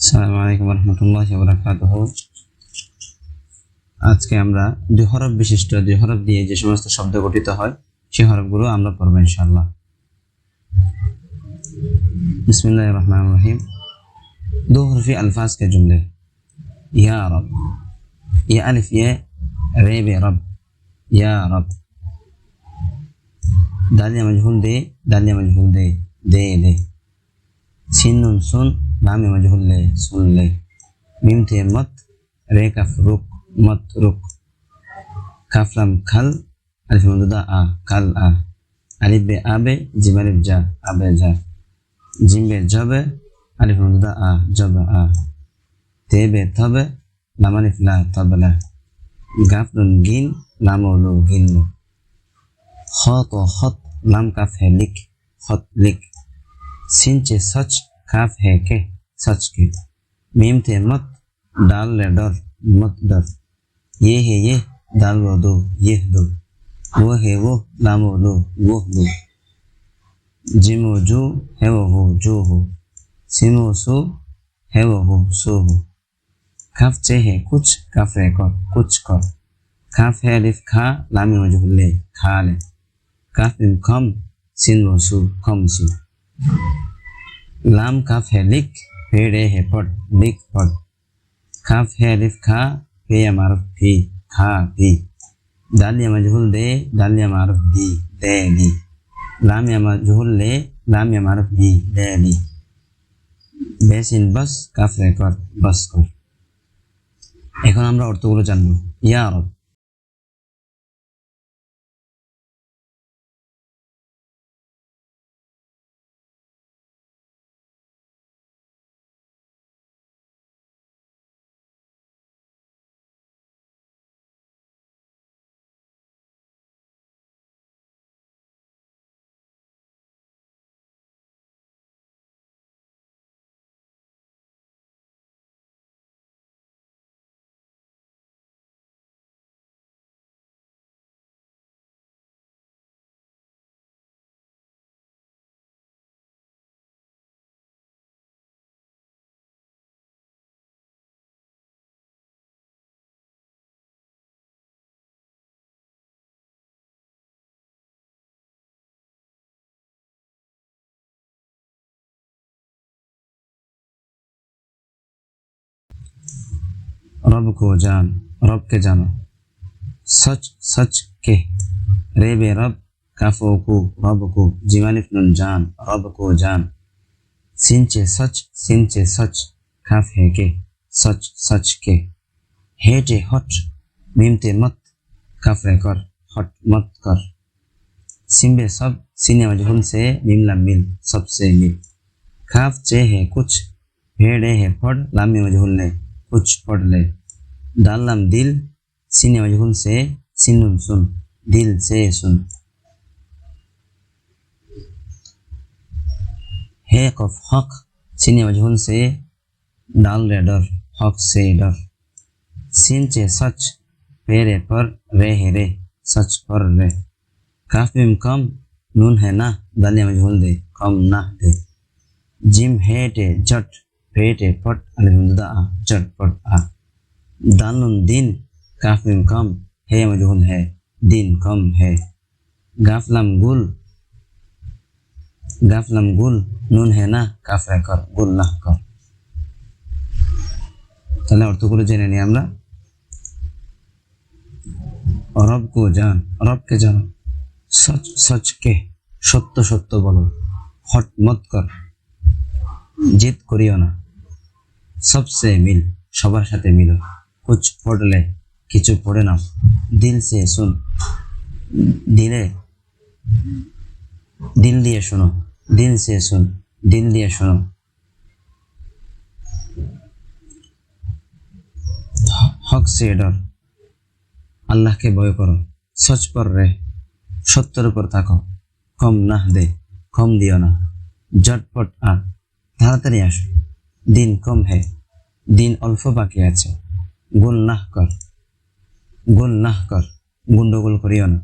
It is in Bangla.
আসসালামু আলাইকুম ওয়া রাহমাতুল্লাহি ওয়া বারাকাতুহু আজকে আমরা দুহরব বিশিষ্ট দুহরব diye যে সমস্ত শব্দ গঠিত হয় সেই হরগুলো আমরা পরমা ইনশাআল্লাহ بسم الله الرحمن الرحيم দুহর ফি আলফাস কে জুমলা ইয়া রব ইয়া আলিফ ইয়া রবী রব ইয়া রব দানিয়া মজহুল দে দানিয়া মজহুল দে দে দে সিনুন সুন लाम मजहूल ले सुन ले मीम थे मत रे कफ रुक मत रुक काफलम खल अलिफ ममदूदा आ खल आ अलिफ बे आबे जिम अलिफ जा आबे जा जिम बे जबे अलिफ ममदूदा आ जब आ ते बे थबे लाम अलिफ ला तब ला गाफलुन गिन लाम ओलो गिन लो खत खत लाम काफ है लिख खत लिख सिंचे सच खाफ है के सच के मीम थे मत डाल ले डर मत डर ये है ये डाल वो दो ये दो वो है वो नाम वो दो वो दो जिम वो जो है वो हो जो हो सिम वो सो है वो हो सो हो खाफ चे है कुछ काफ है कर कुछ कर खाफ है अलिफ खा लामी वो जो ले खा ले काफ इम खम सिन वो सो खम सी लाम काफ है लिख फे रे है पढ़ लिख पढ़ खाफ है रिफ खा फे मारफ फी खा फी दालिया मजहूल दे दालिया मारफ दी दे ली लाम या मजहूल ले लाम या मारफ दी दे ली বেসিন বাস কাফ রেকর্ড বাস কর এখন আমরা অর্থগুলো জানবো ইয়া আরব रब को जान रब के जानो सच सच के रे बे रब काफो को रब को जीवानिफ नुन जान रब को जान सिंचे सच सिंचे सच काफ है के सच सच के हेटे हट मिमते मत काफरे कर हट मत कर सिम्बे सब सीने मजहूम से मिमला मिल सबसे मिल खाफ चे है कुछ हेड़े है पढ़ लामे मजहूल ने कुछ पढ़ ले ডাললাম দিল সিনে মজগুন সে সিনুন সুন দিল সে সুন হে কফ হক সিনে মজগুন से डाल रे डर हक से डर चे सच पेरे पर रे है रे सच पर रे काफी में कम नून है ना दाले मजहूल दे कम ना दे जिम हेटे जट फेटे पट फट आ जट पट आ দানুন দিন काफिम কম হে मजहूल হে দিন কম হে গাফলাম গুল গাফলাম গুল নুন হে না কাফরা কর গুল না কর তাহলে অর্থগুলো জেনে নি আমরা কো জান কে জান সচ সচ কে সত্য সত্য বলো হট মত কর জিত করিও না সবসে মিল সবার সাথে মিলো कुछ पढ़ কিছু পড়ে না দিল সে শুন দিলে দিল দিয়ে শুনো দিল সে শুন দিল দিয়ে শোনো হক সে ডর আল্লাহকে ভয় করো সচ পর রে সত্যের উপর থাকো কম না দে কম দিও না ঝটপট আর তাড়াতাড়ি আসো দিন কম হে দিন অল্প বাকি আছে গুন্নাহ কর গুন্নাহ কর গুন্ডগোল করিও না